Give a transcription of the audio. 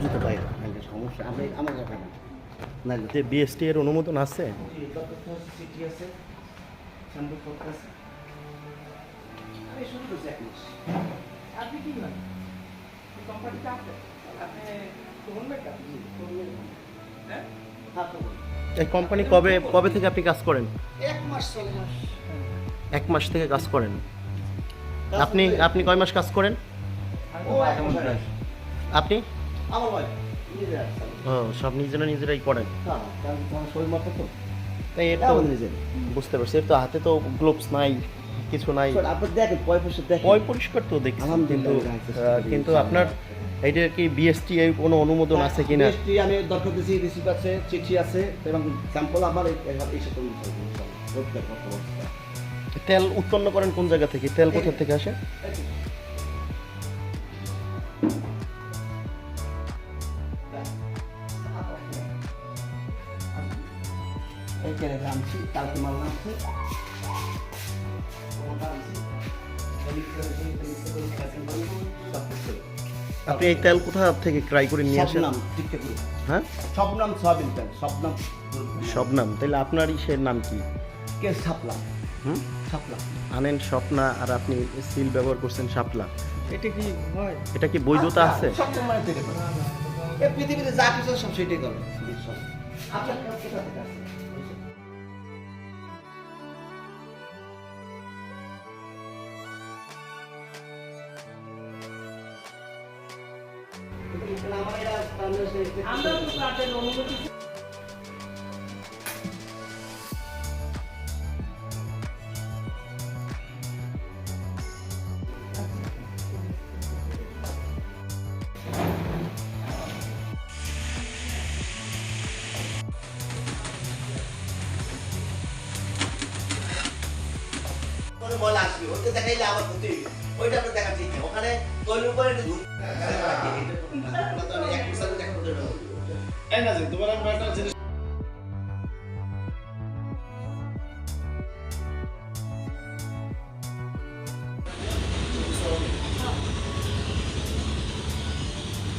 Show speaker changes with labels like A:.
A: দিতে পারি
B: বাইরে নাইলে সমস্যা আমি আমার কাছে না নাইলে
A: যে বিএসটি এর অনুমোদন আছে?
B: চিঠি আছে সম্পর্ক আছে। আমি শুরু করছি এক মাস
C: আপনি কি করেন কোম্পানিতে আছে আপনি কোন মেকার হ্যাঁ?
B: হ্যাঁ।
A: এই কোম্পানি কবে কবে থেকে আপনি কাজ করেন?
B: এক মাস
A: এক মাস থেকে কাজ করেন? আপনি আপনি কয় মাস কাজ করেন। আপনি?
B: আমার
A: ও সব নিজেরা নিজেরাই করেন?
B: হ্যাঁ কারণ শরীর মতো তো
A: তাই
B: আমাদের নিজের।
A: বুঝতে পারছি এর তো হাতে তো গ্লোভস নাই কিছু নাই।
B: আপনি দেখেন পয় পয়সা দেখেন।
A: পয় পরিষ্কার তো দেখছি কিন্তু কিন্তু আপনার এইটা কি বিএসটি এর কোনো অনুমোদন আছে কিনা?
B: জিএসটি আমি দরকার দিয়েছি রিসিভ আছে চিঠি আছে এবং স্যাম্পল আমার এই এই
A: তেল উৎপন্ন করেন কোন জায়গা থেকে? তেল কোথা থেকে আসে?
B: এইখানে নামছি কালকে মাল নামছে
A: আপনি এই তেল কোথা থেকে ক্রাই করে নিয়ে আসেন? হ্যাঁ?
B: সব নাম সয়াবিন তেল সব নাম
A: সব নাম তাহলে আপনারই সে নাম কি?
B: কে সাপলাম
A: হুম?
B: সাপলাম
A: আনেন স্বপ্না আর আপনি সিল ব্যবহার করছেন শাপলা।
C: এটা কি হয়?
A: এটা কি বৈধতা আছে?
B: সব থেকে করে। এ পৃথিবীতে যা কিছু সব সেটাই করে। আমার
C: আমরা তো তাদের অনুমতি
B: ময়লা আসবে ওতে দেখাইলে আমার ক্ষতি ওইটা আমরা দেখা ঠিক না ওখানে তৈলের উপরে একটু ধূপ এক percent এক percent হবে।
D: এই না যে তোমার আমি একটা জিনিস